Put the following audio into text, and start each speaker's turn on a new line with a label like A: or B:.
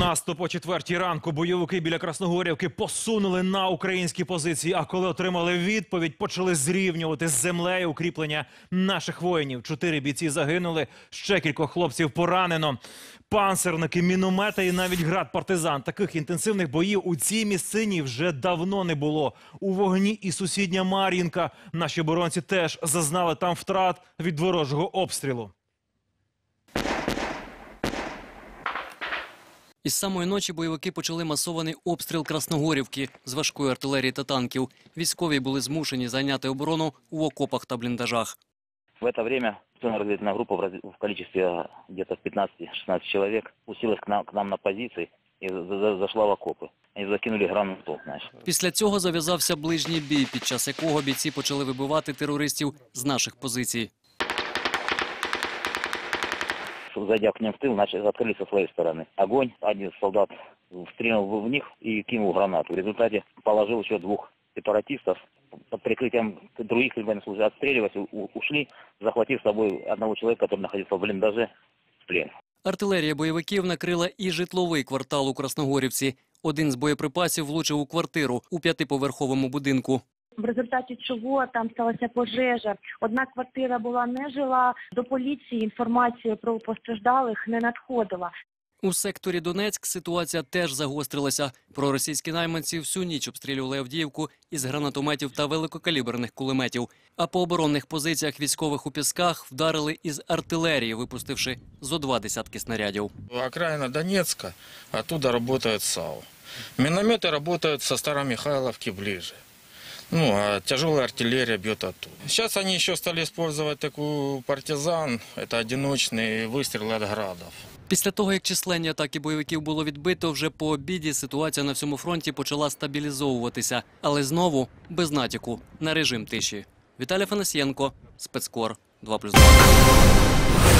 A: наступ о четвертій ранку бойовики біля Красногорівки посунули на українські позиції. А коли отримали відповідь, почали зрівнювати з землею укріплення наших воїнів. Чотири бійці загинули, ще кількох хлопців поранено. Панцерники, міномети і навіть град партизан. Таких інтенсивних боїв у цій місцині вже давно не було. У вогні і сусідня Мар'їнка. Наші оборонці теж зазнали там втрат від ворожого обстрілу.
B: Із самої ночі бойовики почали масований обстріл Красногорівки з важкої артилерії та танків. Військові були змушені зайняти оборону у окопах та бліндажах.
C: В это время разведывательная группа в, раз- в количестве где-то 15-16 человек усилилась к нам, к нам на позиции и за- за- зашла в окопы. Они закинули гранату, значит.
B: Після цього зав'язався ближній бій, під час якого бійці почали вибивати терористів з наших позицій.
C: Зайдя к ним в тыл, начали, открыли со своей стороны. Огонь, один из солдат стрельнул в в них и кинул гранату. В результате положил еще двух сепаратистов. Под прикрытием других военнослужащих отстреливаясь, у- у- ушли, захватив с собой одного человека, который находился в блиндаже, в плен.
B: Артилерія бойовиків накрила і житловий квартал у Красногорівці. Один з боєприпасів влучив у квартиру у п'ятиповерховому будинку.
D: в результаті чого там сталася пожежа. Одна квартира була нежила. До поліції інформація про постраждалих не надходила.
B: У секторі Донецьк ситуація теж загострилася. Проросійські найманці всю ніч обстрілювали Авдіївку із гранатометів та великокаліберних кулеметів. А по оборонних позиціях військових у пісках вдарили із артилерії, випустивши зо два десятки снарядів.
E: Окраина Донецка, оттуда работает САУ. Минометы работают со Старомихайловки ближе. Ну, а тяжелая артиллерия бьет оттуда. Сейчас они еще стали использовать такую партизан. Это одиночные выстрелы от градов.
B: Після того, як численні атаки бойовиків було відбито, вже по обіді ситуація на всьому фронті почала стабілізовуватися, але знову без натяку на режим тиші. Віталій Фанасьєнко, спецкор 2+,2.